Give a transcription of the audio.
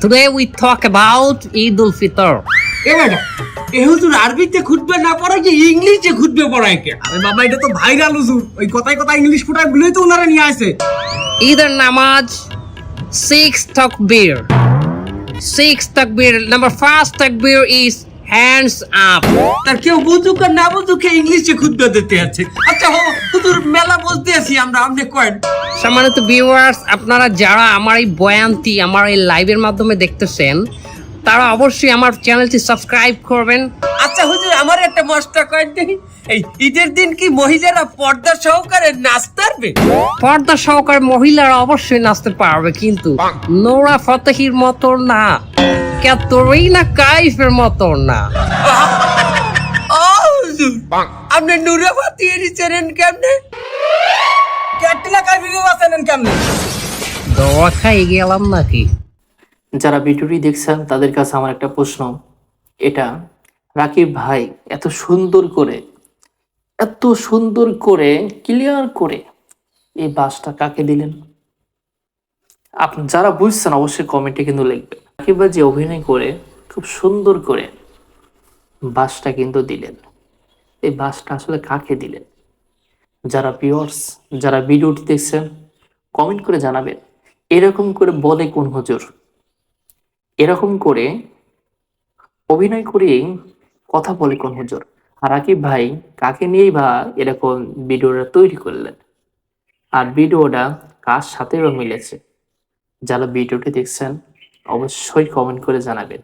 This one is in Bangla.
Today we talk about Eid ul Fitr. এ এ হুজুর আরবিতে খুঁজবে না পড়ায় যে ইংলিশে খুঁজবে পড়ায় কে আরে বাবা এটা তো ভাইরাল হুজুর ওই কথায় কথা ইংলিশ ফুটায় গুলোই তো ওনারা নিয়ে আসে Either namaz, six takbir. Six takbir. Number first takbir is hands up. তার কেউ বুঝুক আর না বুঝুক ইংলিশে খুঁজবে দিতে আছে আচ্ছা হুজুর মেলা বলতে আছি আমরা আপনি কয়েন সম্মানিত ভিউয়ার্স আপনারা যারা আমার এই বয়ানটি আমার এই লাইভের মাধ্যমে দেখতেছেন তারা অবশ্যই আমার চ্যানেলটি সাবস্ক্রাইব করবেন। আচ্ছা হুজুর আমার একটা কয়েন দেখি এই ঈদের দিন কি মহিলারা পর্দা সহকারে নাচতে পারবে? পর্দা সহকারে মহিলারা অবশ্যই নাচতে পারবে কিন্তু নোরা ফতেহির মতো না ক্যাতরিনা কাইফের মতো না। হুজুর। আপনি নুরে ফাতিয়ে নিচ্ছেন কেমনে ক্যাটরিনা কাইফিকে বাঁচালেন কেমনে দোয়া খাই গেলাম নাকি যারা ভিডিওটি দেখছেন তাদের কাছে আমার একটা প্রশ্ন। এটা রাকিব ভাই এত সুন্দর করে এত সুন্দর করে ক্লিয়ার করে এই বাসটা কাকে দিলেন? আপনি যারা বুঝছেন অবশ্যই কমেন্টে কিন্তু লিখবেন। রাকিব ভাই যে অভিনয় করে খুব সুন্দর করে বাসটা কিন্তু দিলেন। এই বাসটা আসলে কাকে দিলেন? যারা পিওর্স যারা ভিডিওটি দেখছেন কমেন্ট করে জানাবেন, এরকম করে বলে কোন হুজুর? এরকম করে অভিনয় করেই কথা বলে কোন হুজুর? আর আকিব ভাই, কাকে নিয়েই বা এরকম ভিডিওটা তৈরি করলেন? আর ভিডিওটা কার সাথে মিলেছে? যারা ভিডিওটি দেখছেন, অবশ্যই কমেন্ট করে জানাবেন।